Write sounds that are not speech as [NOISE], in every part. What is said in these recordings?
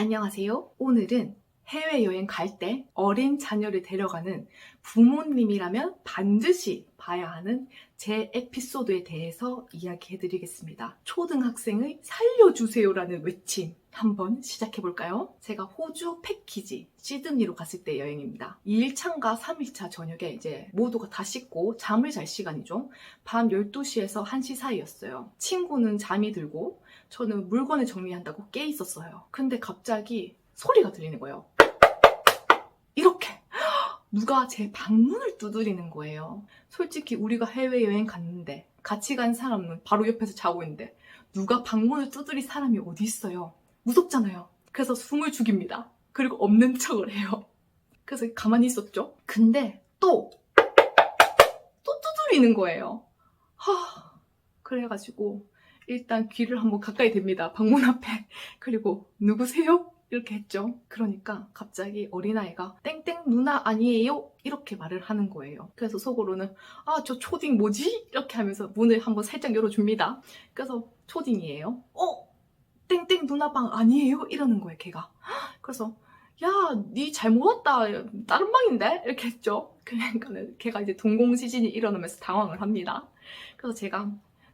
안녕하세요. 오늘은 해외여행 갈 때 어린 자녀를 데려가는 부모님이라면 반드시 봐야 하는 제 에피소드에 대해서 이야기해 드리겠습니다. 초등학생의 살려주세요라는 외침 한번 시작해 볼까요? 제가 호주 패키지 시드니로 갔을 때 여행입니다. 2일차인가 3일차 저녁에 이제 모두가 다 씻고 잠을 잘 시간이죠. 밤 12시에서 1시 사이였어요. 친구는 잠이 들고 저는 물건을 정리한다고 깨 있었어요. 근데 갑자기 소리가 들리는 거예요. 이렇게 누가 제 방문을 두드리는 거예요. 솔직히 우리가 해외여행 갔는데 같이 간 사람은 바로 옆에서 자고 있는데 누가 방문을 두드릴 사람이 어디 있어요? 무섭잖아요. 그래서 숨을 죽입니다. 그리고 없는 척을 해요. 그래서 가만히 있었죠. 근데 또, 또 두드리는 거예요. 하, 그래가지고 일단 귀를 한번 가까이 댑니다. 방문 앞에. 그리고 누구세요? 이렇게 했죠. 그러니까 갑자기 어린아이가 땡땡 누나 아니에요? 이렇게 말을 하는 거예요. 그래서 속으로는 아, 저 초딩 뭐지? 이렇게 하면서 문을 한번 살짝 열어줍니다. 그래서 초딩이에요. 어? 땡땡 누나 방 아니에요? 이러는 거예요, 걔가. 그래서 야, 니 잘못 왔다. 다른 방인데? 이렇게 했죠. 그러니까는 걔가 이제 동공지진이 일어나면서 당황을 합니다. 그래서 제가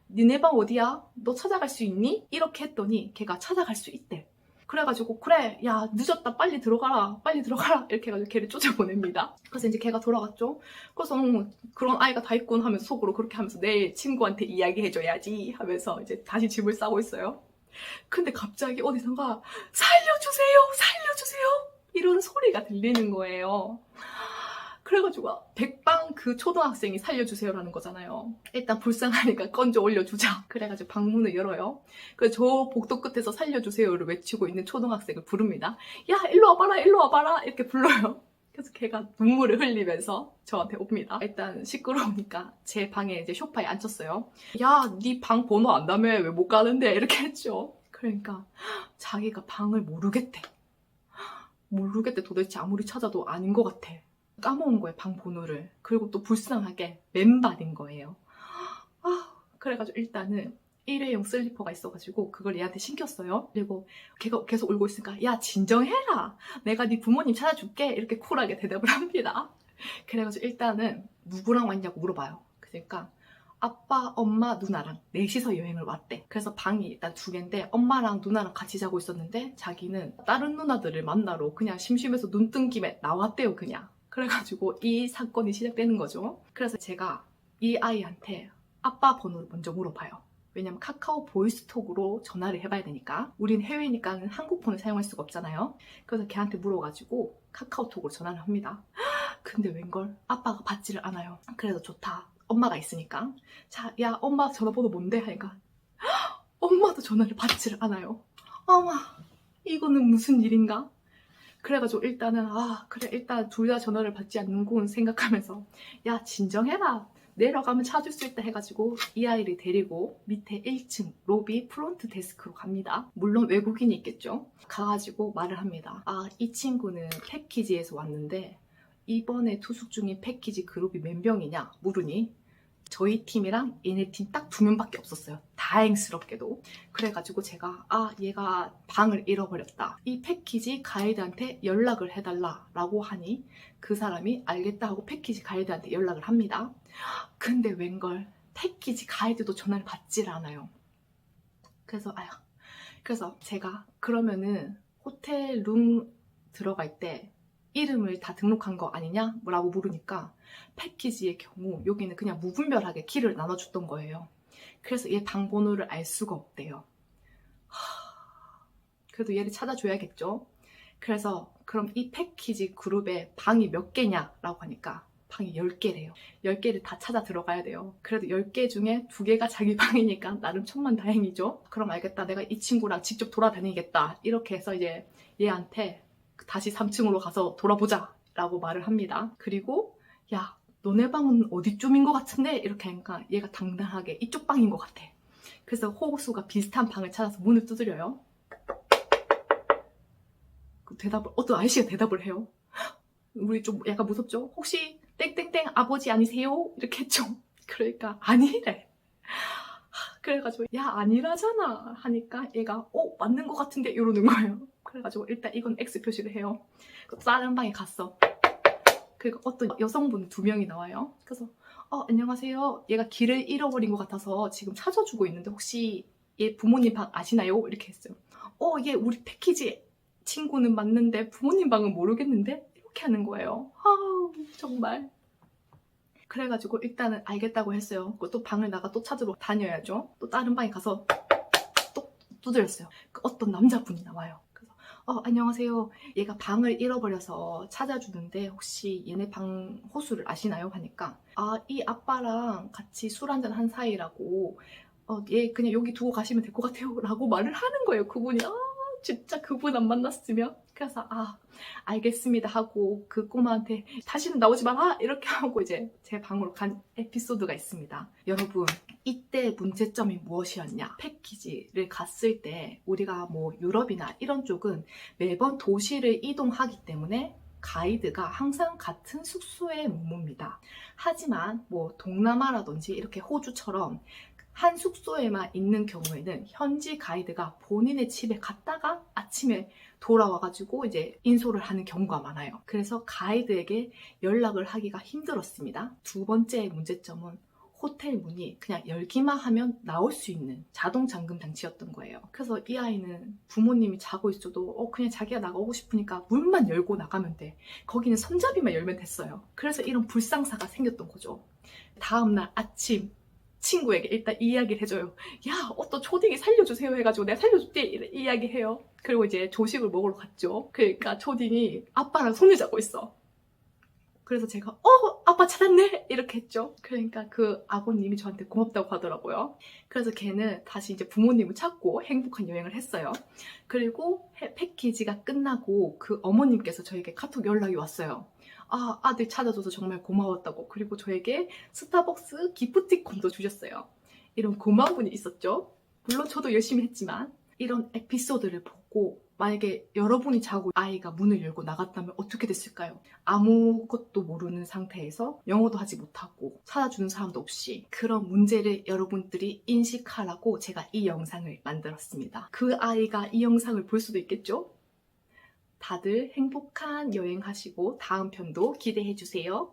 니네 방 어디야? 너 찾아갈 수 있니? 이렇게 했더니 걔가 찾아갈 수 있대. 그래가지고 그래 야 늦었다. 빨리 들어가라. 빨리 들어가라. 이렇게 해가지고 걔를 쫓아보냅니다. 그래서 이제 걔가 돌아갔죠. 그래서 음, 그런 아이가 다 있군 하면서 속으로 그렇게 하면서 내 친구한테 이야기해줘야지 하면서 이제 다시 집을 싸고 있어요. 근데 갑자기 어디선가 살려주세요! 살려주세요! 이런 소리가 들리는 거예요. 그래가지고 백방 그 초등학생이 살려주세요라는 거잖아요. 일단 불쌍하니까 건져 올려주자. [LAUGHS] 그래가지고 방문을 열어요. 그래서 저 복도 끝에서 살려주세요를 외치고 있는 초등학생을 부릅니다. 야 일로 와봐라 일로 와봐라 이렇게 불러요. 그래서 걔가 눈물을 흘리면서 저한테 옵니다. 일단 시끄러우니까 제 방에 이제 소파에 앉혔어요. 야, 네 방 번호 안다며 왜 못 가는데? 이렇게 했죠. 그러니까 자기가 방을 모르겠대. 모르겠대 도대체 아무리 찾아도 아닌 것 같아. 까먹은 거예요, 방 번호를. 그리고 또 불쌍하게 맨발인 거예요. 아, 그래가지고 일단은 일회용 슬리퍼가 있어가지고 그걸 얘한테 신겼어요. 그리고 걔가 계속 울고 있으니까 야 진정해라. 내가 네 부모님 찾아줄게. 이렇게 쿨하게 대답을 합니다. 그래가지고 일단은 누구랑 왔냐고 물어봐요. 그러니까 아빠, 엄마, 누나랑 넷이서 여행을 왔대. 그래서 방이 일단 두 개인데 엄마랑 누나랑 같이 자고 있었는데 자기는 다른 누나들을 만나러 그냥 심심해서 눈 뜬 김에 나왔대요, 그냥. 그래가지고 이 사건이 시작되는 거죠. 그래서 제가 이 아이한테 아빠 번호를 먼저 물어봐요. 왜냐면 카카오 보이스톡으로 전화를 해봐야 되니까. 우린 해외니까 한국 폰을 사용할 수가 없잖아요. 그래서 걔한테 물어가지고 카카오톡으로 전화를 합니다. [GASPS] 근데 웬걸 아빠가 받지를 않아요. 그래서 좋다. 엄마가 있으니까. 자, 야, 엄마 전화번호 뭔데? 하니까 [GASPS] 엄마도 전화를 받지를 않아요. 어머, 이거는 무슨 일인가? 그래가지고 일단은 아 그래 일단 둘 다 전화를 받지 않는군 생각하면서 야 진정해라 내려가면 찾을 수 있다 해가지고 이 아이를 데리고 밑에 1층 로비 프론트 데스크로 갑니다. 물론 외국인이 있겠죠. 가가지고 말을 합니다. 아 이 친구는 패키지에서 왔는데 이번에 투숙 중인 패키지 그룹이 몇 명이냐 물으니 저희 팀이랑 얘네 팀 딱 두 명밖에 없었어요. 다행스럽게도. 그래가지고 제가 아 얘가 방을 잃어버렸다. 이 패키지 가이드한테 연락을 해달라라고 하니 그 사람이 알겠다 하고 패키지 가이드한테 연락을 합니다. 근데 웬걸 패키지 가이드도 전화를 받질 않아요. 그래서 아휴 그래서 제가 그러면은 호텔 룸 들어갈 때 이름을 다 등록한 거 아니냐? 라고 물으니까 패키지의 경우 여기는 그냥 무분별하게 키를 나눠줬던 거예요. 그래서 얘 방 번호를 알 수가 없대요. 하, 그래도 얘를 찾아줘야겠죠? 그래서 그럼 이 패키지 그룹에 방이 몇 개냐라고 하니까 방이 10개래요. 10개를 다 찾아 들어가야 돼요. 그래도 10개 중에 2개가 자기 [LAUGHS] 방이니까 나름 천만 다행이죠. 그럼 알겠다. 내가 이 친구랑 직접 돌아다니겠다. 이렇게 해서 이제 얘한테 다시 3층으로 가서 돌아보자 라고 말을 합니다. 그리고 야 너네 방은 어디쯤인 것 같은데? 이렇게 하니까 얘가 당당하게 이쪽 방인 것 같아. 그래서 호수가 비슷한 방을 찾아서 문을 두드려요. 그 대답을 어떤 아저씨가 대답을 해요. [GASPS] 우리 좀 약간 무섭죠? 혹시 땡땡땡 아버지 아니세요? 이렇게 했죠. [LAUGHS] 그러니까 아니래. [LAUGHS] 그래가지고 야 아니라잖아 하니까 얘가 어 맞는 것 같은데 이러는 거예요. 그래가지고 일단 이건 X 표시를 해요. 그 다른 방에 갔어. 그리고 어떤 여성분 두 명이 나와요. 그래서 어 안녕하세요. 얘가 길을 잃어버린 것 같아서 지금 찾아주고 있는데 혹시 얘 부모님 방 아시나요? 이렇게 했어요. 어 얘 우리 패키지 친구는 맞는데 부모님 방은 모르겠는데 이렇게 하는 거예요. 아우 정말. 그래가지고 일단은 알겠다고 했어요. 그또 방을 나가 또 찾으러 다녀야죠. 또 다른 방에 가서 또 두드렸어요. 그 어떤 남자분이 나와요. 어 안녕하세요. 얘가 방을 잃어버려서 찾아주는데 혹시 얘네 방 호수를 아시나요? 하니까 아 이 아빠랑 같이 술 한잔 한 사이라고 어 얘 그냥 여기 두고 가시면 될 것 같아요. [LAUGHS] 라고 말을 하는 거예요. 그분이 아 진짜 그분 안 만났으면 그래서 아 알겠습니다 하고 그 꼬마한테 다시는 나오지 마라 이렇게 [LAUGHS] 하고 이제 제 방으로 간 에피소드가 있습니다. 여러분 이때 문제점이 무엇이었냐? 패키지를 갔을 때 우리가 뭐 유럽이나 이런 쪽은 매번 도시를 이동하기 때문에 가이드가 항상 같은 숙소에 머뭅니다. 하지만 뭐 동남아라든지 이렇게 호주처럼 한 숙소에만 있는 경우에는 현지 가이드가 본인의 집에 갔다가 아침에 돌아와가지고 이제 인솔을 하는 경우가 많아요. 그래서 가이드에게 연락을 하기가 힘들었습니다. 두 번째 문제점은 호텔 문이 그냥 열기만 하면 나올 수 있는 자동 잠금 장치였던 거예요. 그래서 이 아이는 부모님이 자고 있어도 어 그냥 자기가 나가고 싶으니까 문만 열고 나가면 돼. 거기는 손잡이만 열면 됐어요. 그래서 이런 불상사가 생겼던 거죠. 다음날 아침 친구에게 일단 이야기를 해줘요. 야, 어떤 초딩이 살려주세요 해가지고 내가 살려줄게 이야기해요. 그리고 이제 조식을 먹으러 갔죠. 그러니까 초딩이 아빠랑 손을 잡고 있어. 그래서 제가 어 아빠 찾았네 이렇게 했죠. 그러니까 그 아버님이 저한테 고맙다고 하더라고요. 그래서 걔는 다시 이제 부모님을 찾고 행복한 여행을 했어요. 그리고 해- 패키지가 끝나고 그 어머님께서 저에게 카톡 연락이 왔어요. 아 아들 찾아줘서 정말 고마웠다고 그리고 저에게 스타벅스 기프티콘도 주셨어요. 이런 고마운 분이 있었죠. 물론 저도 열심히 했지만 이런 에피소드를 보고 만약에 여러분이 자고 아이가 문을 열고 나갔다면 어떻게 됐을까요? 아무것도 모르는 상태에서 영어도 하지 못하고 찾아주는 사람도 없이 그런 문제를 여러분들이 인식하라고 제가 이 영상을 만들었습니다. 그 아이가 이 영상을 볼 수도 있겠죠? 다들 행복한 여행 하시고 다음 편도 기대해 주세요.